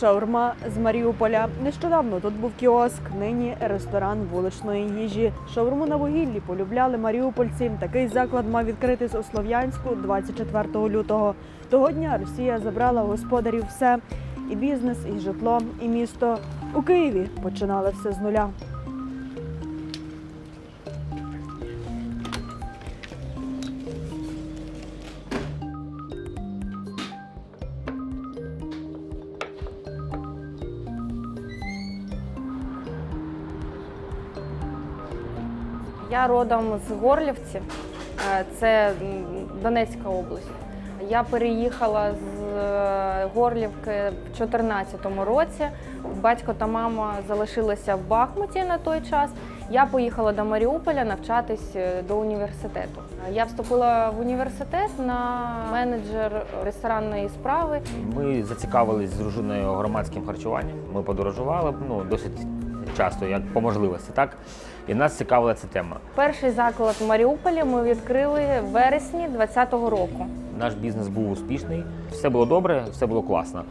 Шаурма з Маріуполя. Нещодавно тут був кіоск, нині ресторан вуличної їжі. Шаурму на вугіллі полюбляли маріупольці. Такий заклад мав відкритись у Слов'янську 24 лютого. Того дня Росія забрала у господарів все і бізнес, і житло, і місто. У Києві починали все з нуля. Я родом з Горлівці, е, це Донецька область. Я переїхала з е, Горлівки в 2014 році. Батько та мама залишилися в Бахмуті на той час. Я поїхала до Маріуполя навчатись е, до університету. Я вступила в університет на менеджер ресторанної справи. Ми зацікавились з дружиною громадським харчуванням. Ми подорожували ну, досить часто, як по можливості, так? І нас цікавила ця тема. Перший заклад в Маріуполі ми відкрили в вересні 2020 року. Наш бізнес був успішний, все було добре, все було класно.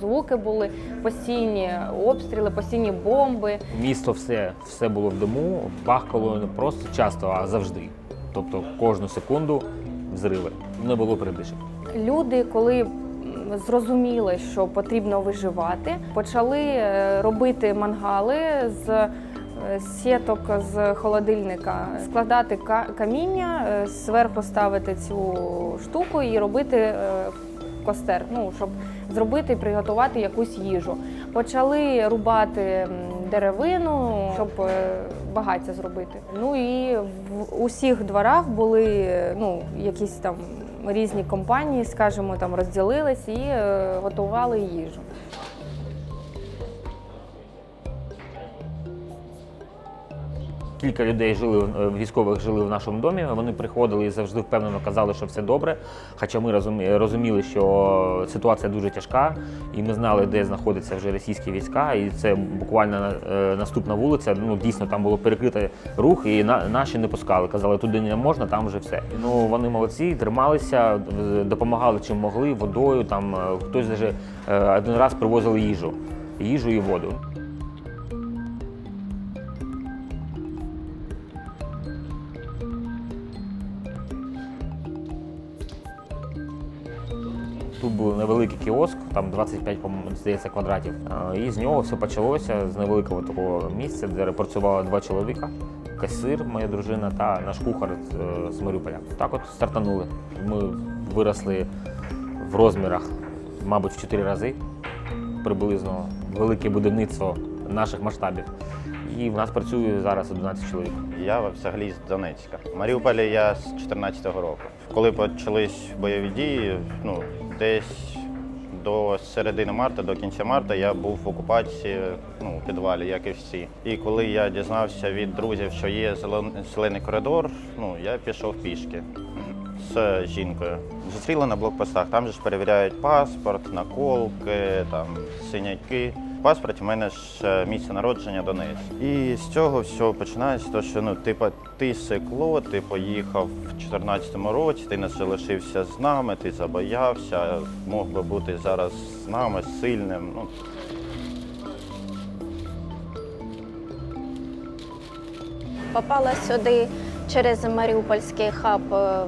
Звуки були постійні обстріли, постійні бомби. Місто все, все було в дому, бахкало не просто часто, а завжди. Тобто кожну секунду взриви. Не було передишок. Люди, коли зрозуміли, що потрібно виживати, почали е, робити мангали з е, сіток з холодильника, складати каміння, е, зверху ставити цю штуку і робити костер, ну щоб зробити приготувати якусь їжу. Почали рубати деревину, щоб е, багаття зробити. Ну і в усіх дворах були ну, якісь там різні компанії, скажімо, там розділились і е, готували їжу. Кілька людей жили е, військових жили в нашому домі. Вони приходили і завжди впевнено казали, що все добре. Хоча ми розуміли, що ситуація дуже тяжка, і ми знали, де знаходяться вже російські війська. І це буквально е, наступна вулиця. Ну дійсно там було перекрито рух, і на, наші не пускали. Казали, туди не можна, там вже все. Ну вони молодці, трималися, допомагали чим могли, водою. Там е, хтось даже один раз привозили їжу, їжу і воду. Тут був невеликий кіоск, там 25, по-моєму, здається, квадратів. І з нього все почалося з невеликого такого місця, де працювало два чоловіка. Касир, моя дружина, та наш кухар е, з Маріуполя. Так от стартанули. Ми виросли в розмірах, мабуть, в 4 рази приблизно велике будівництво наших масштабів. І в нас працює зараз 11 чоловік. Я взагалі з Донецька. В Маріуполі я з 14-го року. Коли почались бойові дії, ну десь до середини марта, до кінця марта, я був в окупації ну, у підвалі, як і всі. І коли я дізнався від друзів, що є зелен- зелений коридор, ну я пішов пішки з жінкою. Зустріли на блокпостах. Там же ж перевіряють паспорт, наколки, там синяки. Паспорті в мене ж е, місце народження Донець. І з цього все починається, то що ну, типа, ти секло, ти поїхав в 14-му році, ти не залишився з нами, ти забоявся, мог би бути зараз з нами сильним. Ну, Попала сюди через Маріупольський хаб. е,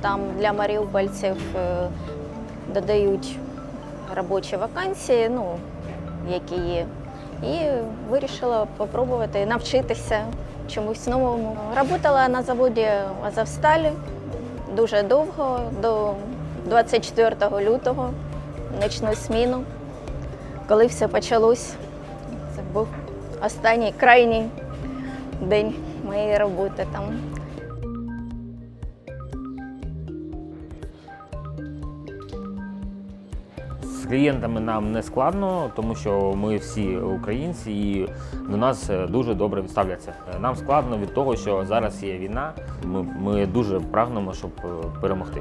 Там для маріупольців е, додають робочі вакансії, ну, які є. І вирішила спробувати навчитися чомусь новому. Работала на заводі Азовсталі дуже довго, до 24 лютого, нічну зміну. Коли все почалось, це був останній крайній день моєї роботи там. Клієнтами нам не складно, тому що ми всі українці і до нас е, дуже добре ставляться. Е, Нам складно від того, що зараз є війна. Ми, ми дуже прагнемо, щоб е, перемогти.